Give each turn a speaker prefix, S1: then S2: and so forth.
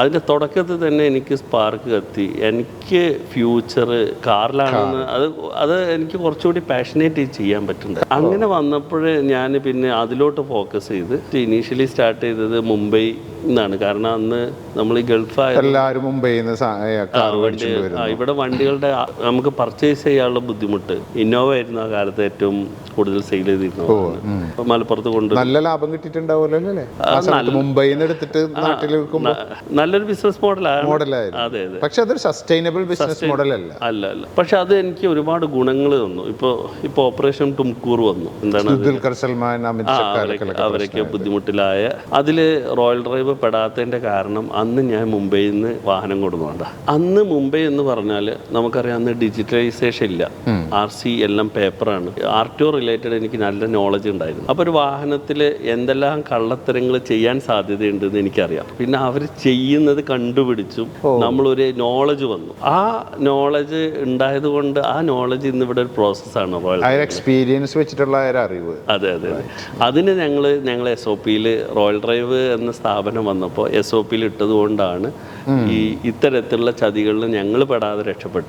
S1: അതിന്റെ തുടക്കത്തിൽ തന്നെ എനിക്ക് സ്പാർക്ക് കത്തി. എനിക്ക് ഫ്യൂച്ചർ കാറിലാണെന്ന് അത് അത് എനിക്ക് കുറച്ചുകൂടി പാഷനേറ്റ് ചെയ്യാൻ പറ്റുന്നുണ്ട്. അങ്ങനെ വന്നപ്പോഴേ ഞാൻ പിന്നെ അതിലോട്ട് ഫോക്കസ് ചെയ്ത് ഇനീഷ്യലി സ്റ്റാർട്ട് ചെയ്തത് മുംബൈ എന്നാണ്. കാരണം അന്ന് നമ്മൾ ഈ ഗൾഫായ
S2: എല്ലാവരും മുംബൈയിൽ നിന്ന്
S1: ഇവിടെ വണ്ടികളുടെ നമുക്ക് പർച്ചേസ് ചെയ്യാനുള്ള ബുദ്ധിമുട്ട്. ഇന്നോവ ആയിരുന്നു ആ കാലത്ത് ഏറ്റവും കൂടുതൽ സെയിൽ ചെയ്തിരുന്നത്. മലപ്പുറത്ത് കൊണ്ട്
S2: നല്ല ലാഭം കിട്ടിയിട്ടുണ്ടാവുമല്ലോ മുംബൈയിൽ നിന്ന് എടുത്തിട്ട് നാട്ടിൽ
S1: നല്ലൊരു ബിസിനസ് മോഡലാണ് അതെ അതെ.
S2: പക്ഷെ അതൊരു സസ്റ്റൈനബിൾ ബിസിനസ് മോഡൽ അല്ല.
S1: അല്ല അല്ല. പക്ഷെ അത് എനിക്ക് ഒരുപാട് ഗുണങ്ങൾ തന്നു. ഇപ്പോൾ ഇപ്പോൾ ഓപ്പറേഷൻ ടുംകൂർ വന്നു. എന്താണ്?
S2: ദുൽഖർ സൽമാൻ
S1: അവരൊക്കെ ബുദ്ധിമുട്ടിലായ. അതിൽ റോയൽ ഡ്രൈവ് പെടാത്തതിന്റെ കാരണം അന്ന് ഞാൻ മുംബൈയിൽ നിന്ന് വാഹനം കൊടുക്കുന്നുണ്ട് അന്ന് മുംബൈ എന്ന് പറഞ്ഞാൽ നമുക്കറിയാം അന്ന് ഡിജിറ്റലൈസേഷൻ ഇല്ല. ആർ സി എല്ലാം പേപ്പറാണ്. ആർ ടി ഒ റിലേറ്റഡ് എനിക്ക് നല്ല നോളജ് ഉണ്ടായിരുന്നു. അപ്പോൾ ഒരു വാഹനത്തിൽ എന്തെല്ലാം കള്ളത്തരങ്ങൾ ചെയ്യാൻ സാധ്യതയുണ്ടെന്ന് എനിക്കറിയാം. പിന്നെ അവർ ചെയ്യുന്നത് കണ്ടുപിടിച്ചും നമ്മളൊരു നോളജ് വന്നു. ആ നോളജ് ഉണ്ടായത് കൊണ്ട് ആ നോളജ് ഇന്ന് ഇവിടെ ഒരു പ്രോസസ്സാണ്
S2: എക്സ്പീരിയൻസ് വെച്ചിട്ടുള്ള അറിവ്.
S1: അതെ അതെ അതെ. അതിന് ഞങ്ങൾ ഞങ്ങൾ എസ് ഒ പിയിൽ റോയൽ ഡ്രൈവ് എന്ന സ്ഥാപനം വന്നപ്പോൾ എസ് ഒ പിയിൽ ഇട്ടതുകൊണ്ടാണ് ഈ ഇത്തരത്തിലുള്ള ചതികളിൽ ഞങ്ങൾ പെടാതെ രക്ഷപ്പെട്ടത്.